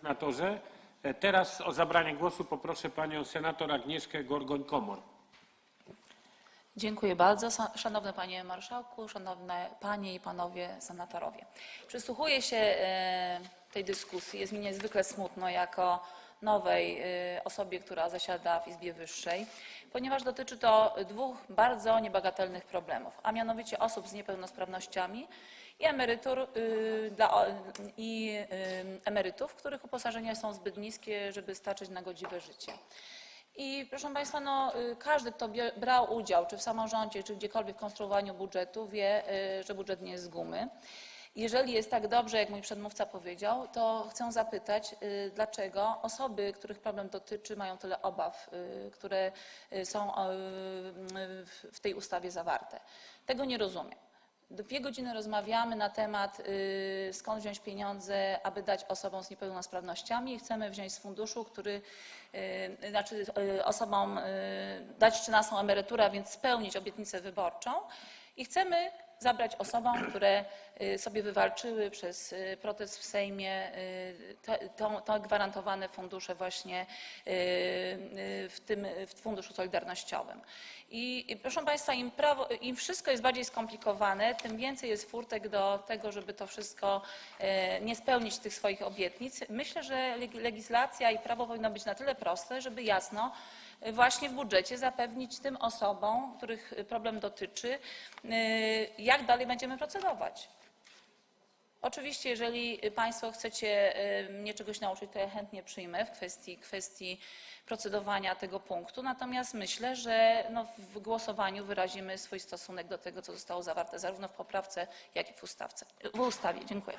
senatorze. E, Teraz o zabranie głosu poproszę panią senator Agnieszkę Gorgoń-Komor. Dziękuję bardzo. Szanowny Panie Marszałku, Szanowne Panie i Panowie Senatorowie. Przysłuchuję się e, tej dyskusji. Jest mi niezwykle smutno jako nowej e, osobie, która zasiada w Izbie Wyższej, ponieważ dotyczy to dwóch bardzo niebagatelnych problemów, a mianowicie osób z niepełnosprawnościami i emerytur y, dla, i y, emerytów, których uposażenia są zbyt niskie, żeby starczyć na godziwe życie. I proszę Państwa, no, y, każdy, kto brał udział, czy w samorządzie, czy gdziekolwiek w konstruowaniu budżetu, wie, y, że budżet nie jest z gumy. Jeżeli jest tak dobrze, jak mój przedmówca powiedział, to chcę zapytać, y, dlaczego osoby, których problem dotyczy, mają tyle obaw, y, które y, są w- tej ustawie zawarte. Tego nie rozumiem. Dwie godziny rozmawiamy na temat, skąd wziąć pieniądze, aby dać osobom z niepełnosprawnościami. Chcemy wziąć z funduszu, który, znaczy osobom dać 13 emeryturę, a więc spełnić obietnicę wyborczą. I chcemy zabrać osobom, które y, sobie wywalczyły przez y, protest w Sejmie y, te, to, to gwarantowane fundusze właśnie w tym w Funduszu Solidarnościowym. I, proszę Państwa, im, prawo, im wszystko jest bardziej skomplikowane, tym więcej jest furtek do tego, żeby to wszystko nie spełnić tych swoich obietnic. Myślę, że leg- legislacja i prawo powinno być na tyle proste, żeby jasno właśnie w budżecie zapewnić tym osobom, których problem dotyczy, jak dalej będziemy procedować. Oczywiście, jeżeli Państwo chcecie e, mnie czegoś nauczyć, to ja chętnie przyjmę w kwestii, kwestii procedowania tego punktu. Natomiast myślę, że no, w głosowaniu wyrazimy swój stosunek do tego, co zostało zawarte zarówno w poprawce, jak i w, ustawce, w ustawie. Dziękuję.